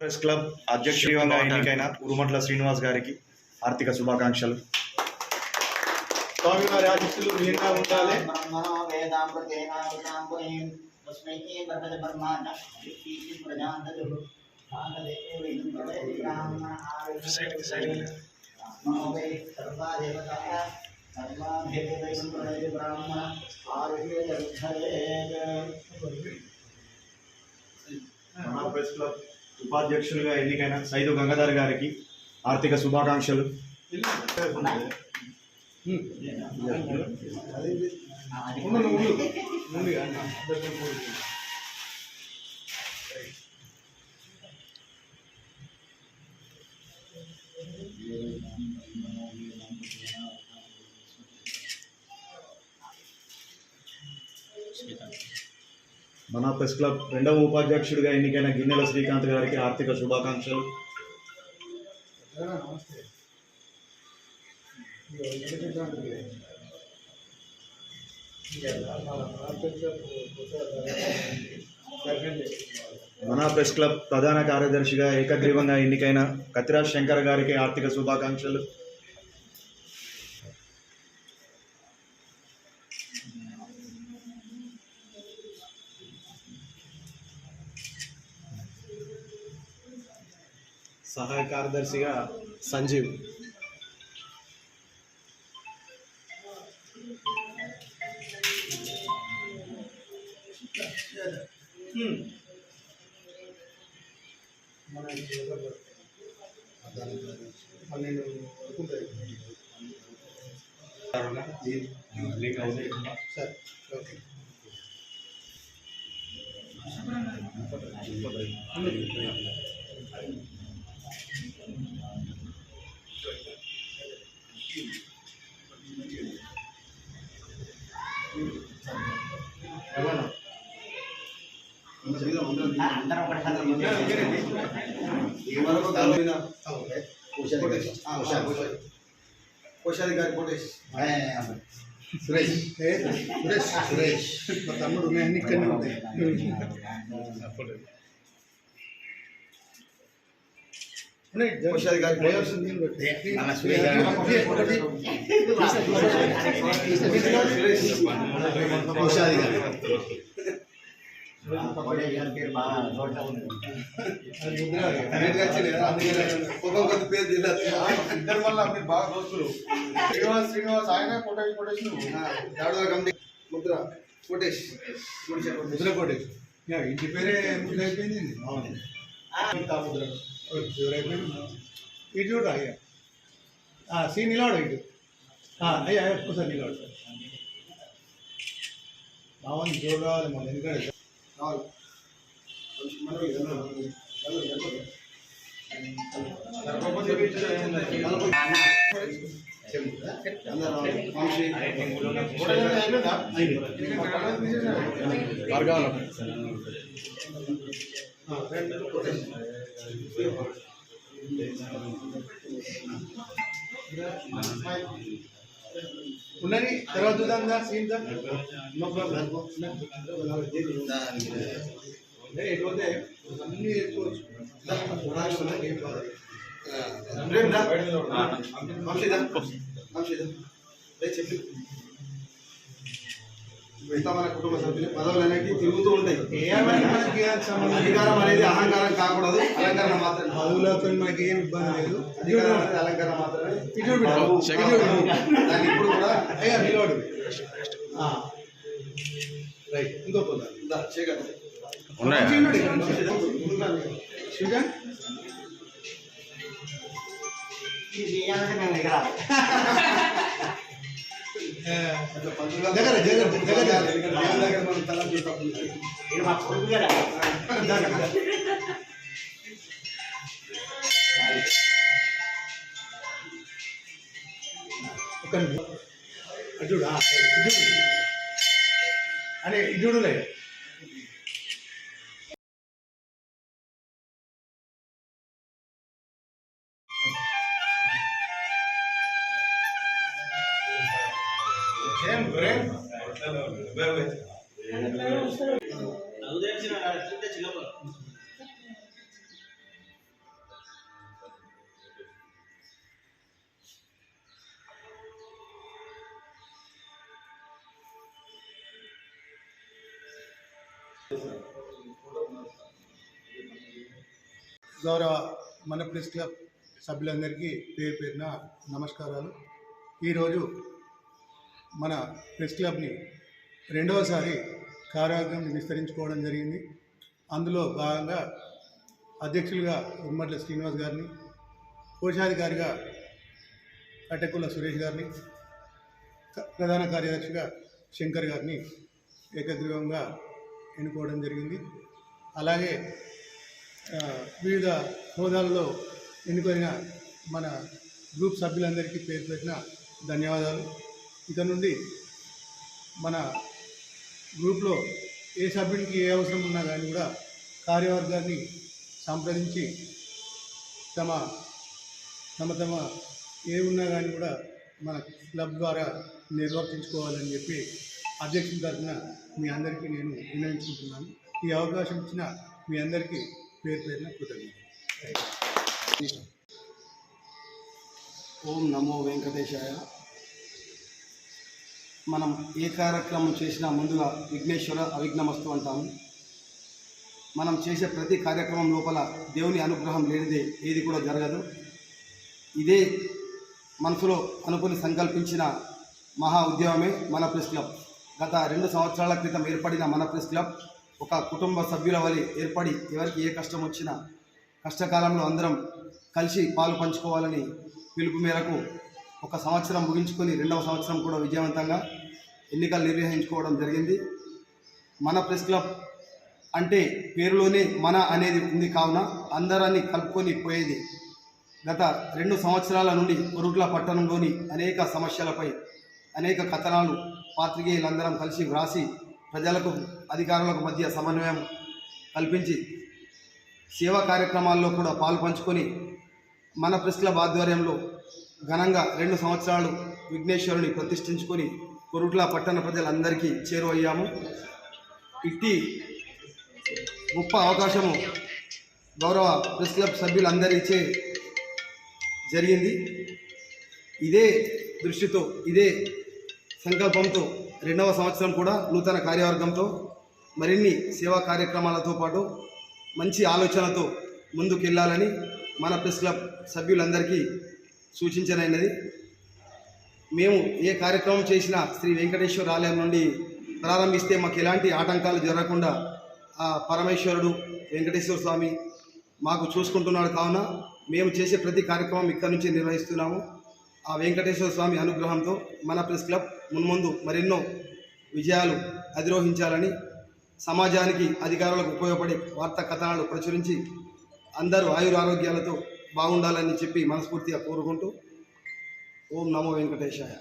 Press club అధ్యక్షుడిగా ఎన్నికైన ఉరుమట్ల శ్రీనివాస్ గారికి ఆర్థిక శుభాకాంక్షలు స్వామివారి ఆశీస్సులు నిండా ఉండాలి బ్రహ్మణో వేదామృతేనామృతాం పురీం తస్మై వర్తతే పరమాత్మ విత్తీతి ప్రజాంతదు భాగదేవే విందతే బ్రాహ్మణ ఆయుష్య బ్రాహ్మణో వై సర్వా దేవతాయ సర్వాభ్యతే సంప్రదయ బ్రాహ్మణ ఆయుష్య జరుధరేత్ మన ప్రెస్ క్లబ్ ఉపాధ్యక్షులుగా ఎన్నికైన సైదు గంగాధర్ గారికి ఆర్థిక శుభాకాంక్షలు. ఉండు, మన ప్రెస్ క్లబ్ రెండవ ఉపాధ్యక్షుడిగా ఎన్నికైన గిన్నెల శ్రీకాంత్ గారికి ఆర్థిక శుభాకాంక్షలు. మన ప్రెస్ క్లబ్ ప్రధాన కార్యదర్శిగా ఏకగ్రీవంగా ఎన్నికైన కతిరాజ్ శంకర్ గారికి ఆర్థిక శుభాకాంక్షలు. సహాయ కార్యదర్శిగా సంజీవ్ పన్నెండు వరకు ఉంటాయి. సరే ఓకే ఏమన్నా అందరం ఒకటి కోశాధికారి కోటేష్ సురేష్ ఏ, సురేష్ సురేష్ మా తమ్ముడు ఉన్నాయి అన్ని ఇక్కడనే ఉంటాయి ఉన్నాయి, జర- కోశాధికారి డ్రైవర్స్ నీళ్ళు పెట్టు. మన సురేష్ గారు. ఒకటి. కోశాధికారి పేరు బాగా నోట్లో ఉంది అది ముద్ర కదా, అందుకనే ఒక్కొక్క పేరు ఇద్దరు వల్ల మీరు బాగా దోస్తులు. శ్రీనివాస్ శ్రీనివాస్ ఆయన కోటేష్ కోటేష్ దాడుల కమిటీ ముద్ర. కోటేష్ కోటేష్. ముద్ర యా, ఇంటి పేరే ముద్ర అయిపోయింది. ముద్ర. ఇటు చూడరా అయ్యా సీ నిలవాడు ఇటు అయ్యా అయ్యా, ఒక్కసారి నిలవాడు బాగుంది జోడు కావాలి మన ఎందుకంటే కావాలి. మనం ఉన్నది తర్వాత చూద్దాం దా సీన్ దా. నో ప్రాబ్లం ఎటువంటి? అన్ని చెప్పు. మిగతా మన కుటుంబ సభ్యులు పదవులు అనేవి తిరుగుతూ ఉంటాయి. అధికారం అనేది అహంకారం కాకూడదు అలంకరణ మాత్రమే. చదువులతో మనకి ఏం ఇబ్బంది లేదు. అధికారం అనేది అలంకరణ మాత్రమే. దాన్ని ఇప్పుడు కూడా అయ్యా నిలబడు. రైట్ ఇంకో పొందా దా, చేయగలరు. చూడండి దగ్గర, దగ్గర, దగ్గర. ఎందుకంటే దగ్గర మనం తల చూస్తాం. మా కొడుకు కదా ఒక ఇటుడులే గౌరవ మన ప్రెస్ క్లబ్ సభ్యులందరికీ పేరు పేరున నమస్కారాలు. ఈరోజు మన ప్రెస్ క్లబ్ని రెండవసారి కార్యక్రమం విస్తరించుకోవడం జరిగింది. అందులో భాగంగా అధ్యక్షులుగా ఉమ్మట్ల శ్రీనివాస్ గారిని కోశాధికారిగా అటకుల సురేష్ గారిని ప్రధాన కార్యదర్శిగా శంకర్ గారిని ఏకగ్రీవంగా ఎన్నుకోవడం జరిగింది. అలాగే వివిధ హోదాలలో ఎన్నుకొనిన మన గ్రూప్ సభ్యులందరికీ పేరు పెట్టిన ధన్యవాదాలు. ఇక నుండి మన గ్రూప్లో ఏ సభ్యునికి ఏ అవసరం ఉన్నా కానీ కూడా కార్యవర్గాన్ని సంప్రదించి తమ తమ తమ ఏ ఉన్నా కానీ కూడా మన క్లబ్ ద్వారా నిర్వర్తించుకోవాలని చెప్పి అధ్యక్షుని తరఫున మీ అందరికీ నేను వినవించుకుంటున్నాను. ఈ అవకాశం ఇచ్చిన మీ అందరికీ పేరు పేరున కృతజ్ఞత ఓం నమో వెంకటేశాయ. మనం ఏ కార్యక్రమం చేసినా ముందుగా విఘ్నేశ్వర అవిఘ్నమస్తు అంటాము. మనం చేసే ప్రతి కార్యక్రమం లోపల దేవుని అనుగ్రహం లేనిదే ఏది కూడా జరగదు. ఇదే మనసులో అనుకుని సంకల్పించిన మహా ఉద్యమమే మన ప్రెస్ క్లబ్. గత రెండు సంవత్సరాల క్రితం ఏర్పడిన మన ప్రెస్ క్లబ్ ఒక కుటుంబ సభ్యుల వలె ఏర్పడి ఎవరికి ఏ కష్టం వచ్చినా కష్టకాలంలో అందరం కలిసి పాలు పంచుకోవాలని పిలుపు మేరకు ఒక సంవత్సరం ముగించుకొని రెండవ సంవత్సరం కూడా విజయవంతంగా ఎన్నికలు నిర్వహించుకోవడం జరిగింది. మన ప్రెస్ క్లబ్ అంటే పేరులోనే మన అనేది ఉంది కావున అందరాన్ని కలుపుకొని పోయేది. గత రెండు సంవత్సరాల నుండి కొరుట్ల పట్టణంలోని అనేక సమస్యలపై అనేక కథనాలు పాత్రికేయులందరం కలిసి వ్రాసి ప్రజలకు అధికారులకు మధ్య సమన్వయం కల్పించి సేవా కార్యక్రమాల్లో కూడా పాల్పంచుకొని మన ప్రెస్ క్లబ్ ఆధ్వర్యంలో ఘనంగా రెండు సంవత్సరాలు విఘ్నేశ్వరుని ప్రతిష్ఠించుకొని కొరుట్ల పట్టణ ప్రజలందరికీ చేరువయ్యాము. ఇట్టి గొప్ప అవకాశము గౌరవ ప్రెస్ క్లబ్ సభ్యులందరిచే జరిగింది. ఇదే దృష్టితో ఇదే సంకల్పంతో రెండవ సంవత్సరం కూడా నూతన కార్యవర్గంతో మరిన్ని సేవా కార్యక్రమాలతో పాటు మంచి ఆలోచనతో ముందుకెళ్ళాలని మన ప్రెస్ క్లబ్ సభ్యులందరికీ సూచించనైనది. మేము ఏ కార్యక్రమం చేసినా శ్రీ వెంకటేశ్వర ఆలయం నుండి ప్రారంభిస్తే మాకు ఎలాంటి ఆటంకాలు జరగకుండా ఆ పరమేశ్వరుడు వెంకటేశ్వర స్వామి మాకు చూసుకుంటున్నాడు కావున మేము చేసే ప్రతి కార్యక్రమం ఇక్కడి నుంచి నిర్వహిస్తున్నాము. ఆ వెంకటేశ్వర స్వామి అనుగ్రహంతో మన ప్రెస్ క్లబ్ మున్ముందు మరెన్నో విజయాలు అధిరోహించాలని సమాజానికి అధికారులకు ఉపయోగపడే వార్తా కథనాలు ప్రచురించి అందరూ ఆయురారోగ్యాలతో బాగుండాలని చెప్పి మనస్ఫూర్తిగా కోరుకుంటూ ఓం నమో వెంకటేశాయ